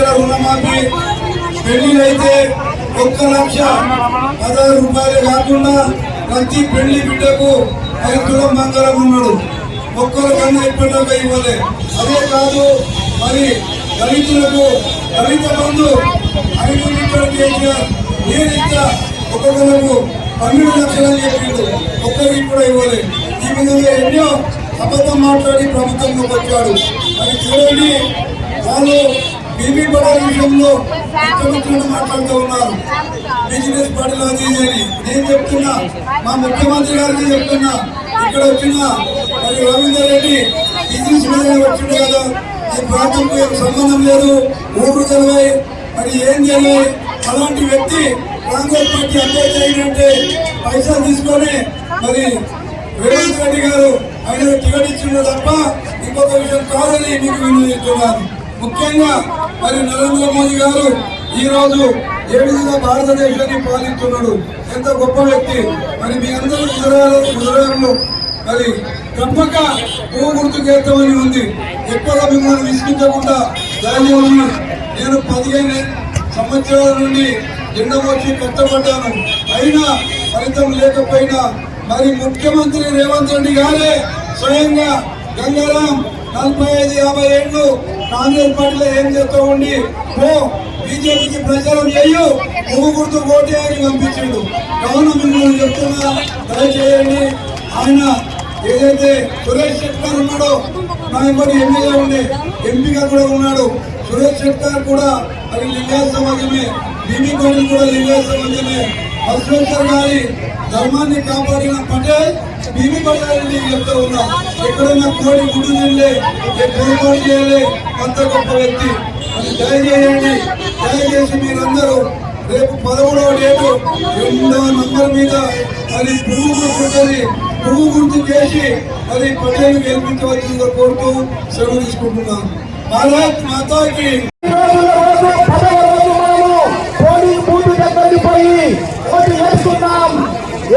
లక్షల రుణమాఫీ పెళ్ళిలైతే ఒక్క లక్ష పదహారు రూపాయలు కాకుండా ప్రతి పెళ్ళి బిడ్డకు ఐదు తులం బంగారం ఉన్నాడు. ఒక్కరు కన్నా ఇప్పటిదాకా ఇవ్వలే. అదే కాదు మరి దళితులకు దళిత బంధు ఐదు లీటర్ కేసీఆర్ నేను ఇస్తా ఒక్కొక్కలకు పన్నెండు లక్షలని చెప్పిండు. ఒక్కరికి కూడా ఇవ్వలే. ఈ విధంగా ఎన్నో అబద్ధం మాట్లాడి ప్రభుత్వంలోకి వచ్చాడు. అది చూడండి వాళ్ళు బీబీ పడాల విషయంలో ముఖ్యమంత్రులు మాట్లాడుతూ ఉన్నారు. బిజినెస్ పార్టీ అది అని నేను చెప్తున్నా మా ముఖ్యమంత్రి గారికి చెప్తున్నా ఇక్కడ వచ్చిన మరి రవీందర్ రెడ్డి బిజినెస్ మీద వచ్చిండు కదా ఈ ప్రాంతంతో ఏం సంబంధం లేదు ఊరు తెలివై మరి ఏం తెలివై అలాంటి వ్యక్తి కాంగ్రెస్ పార్టీ అభ్యర్థి అయినంటే పైసలు తీసుకొని మరి రేవంత్ రెడ్డి గారు ఆయన టికెట్ ఇచ్చిండు తప్ప ఇంకొక విషయం కాదని మీకు వినియోగిస్తున్నాను ముఖ్యంగా మరి నరేంద్ర మోదీ గారు ఈ రోజు ఏ విధంగా భారతదేశాన్ని పాలిస్తున్నాడు. ఎంత గొప్ప వ్యక్తి. మరి మీ అందరూ గుజరాత్ మరి తప్పక భూ గుర్తు చేద్దామని ఉంది. ఎక్కువగా మిమ్మల్ని విసిగించకుండా ధైర్యం నేను పదిహేను సంవత్సరాల నుండి ఎన్నో వచ్చి కష్టపడ్డాను. అయినా ఫలితం లేకపోయినా మరి ముఖ్యమంత్రి రేవంత్ రెడ్డి గారే స్వయంగా గంగారాం నలభై ఐదు యాభై ఏళ్ళు కాంగ్రెస్ పార్టీలో ఏం చేస్తూ ఉండి? ఓ బీజేపీకి ప్రచారం చేయు పువ్వు గుర్తు ఓటే అని పంపించిండు. కావున మిమ్మల్ని చెప్తున్నా దయచేయండి. ఆయన ఏదైతే సురేష్ శెట్కర్ ఉన్నాడో నా ఎంబడి ఎమ్మెల్యే ఉండే ఎంపీగా కూడా ఉన్నాడు. సురేష్ శెట్కర్ కూడా అది లింగా సమాజమే. బీబీ కూడా లింగా సమాజమే. బసవేశ్వర్ గారి ధర్మాన్ని కాపాడిన పటేల్ బీబీ పటేల్ చెప్తా ఉన్నా. ఎక్కడైనా కోడి గుడ్డు తినలే పొరపాటు చేయలే అంత గొప్ప వ్యక్తి. అది దయచేయండి. దయచేసి మీరందరూ రేపు పదమూడవ డేటు రెండవ నంబర్ మీద అది పువ్వు గుర్తుంటుంది పువ్వు గుర్తు చేసి అది పటేల్ గెలిపించవలసిందిగా కోరుతూ సెలవు తీసుకుంటున్నాను. భారత్ మాతాకి. ఓటు వేస్తున్నాం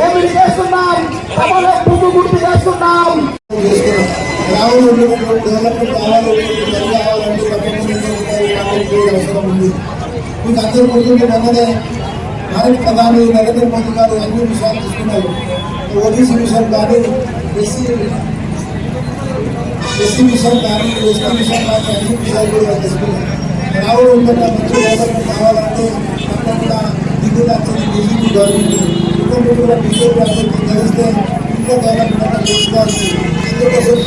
ఏమి చేస్తున్నాం? సభలో పువ్వు గుర్తు చేస్తున్నాం. గ్రామంలో ఉన్నటువంటి డెవలప్మెంట్ కావాలి. పని కావాలంటే తప్పకుండా అవసరం ఉంది మీకు అందరూ గుర్తుంటే మొన్ననే భారత ప్రధాని నరేంద్ర మోదీ గారు అన్ని విషయాలు తీసుకున్నారు. ఓబీసీ విషయం కానీ ఎస్సీ ఎస్సీ విషయం కానీ ఎస్టీ విషయం కానీ అన్ని విషయాలు కూడా తీసుకున్నారు. రావుడు ఉందన్న మంచి డెవలప్మెంట్ కావాలంటే తప్పకుండా దిగులు వచ్చింది బీజేపీ గవర్నమెంట్ ఇంకొకటి కూడా బీజేపీ అందరికీ కలిస్తే ఇంకా డెవలప్మెంట్ చేసుకోవాలి అందుకోసం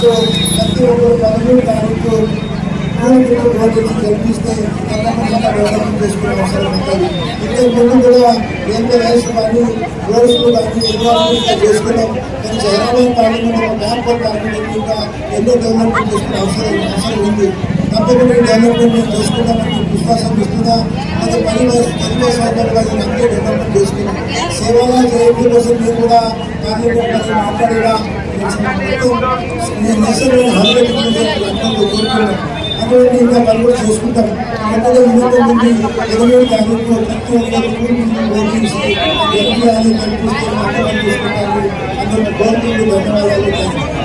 ప్రతి ఒక్కరు పదమూడు తారీఖు ఓటు కల్పిస్తే తప్పకుండా డెవలప్మెంట్ చేసుకునే అవసరం ఉంటుంది. ఇంతకు ముందు కూడా ఎంత వయసు కానీ రోడ్స్ కానీ చేసుకున్నాం. కానీ హైదరాబాద్ పార్లమెంట్ పార్లమెంట్ ఇంకా ఎన్నో డెవలప్మెంట్ చేసుకునే అవసరం అవసరం ఉంది. తప్పకుండా డెవలప్మెంట్ చేసుకుంటామని విశ్వాసం ఇస్తున్నా. అది పని పని సౌకర్యాలు అన్నీ డెవలప్మెంట్ చేసుకున్నాం. సేవగా జయంతి కోసం మీరు కూడా పార్లమెంట్ మాట్లాడేలా నేను హండ్రెడ్ కోరుకున్నాను అటువంటి ఇంకా పని కూడా చేసుకుంటాం. నుండి ఇరవై ప్రతి ఓటించి ఎంపీ అని అందరూ గవర్నమెంట్ ధన్యవాదాలు.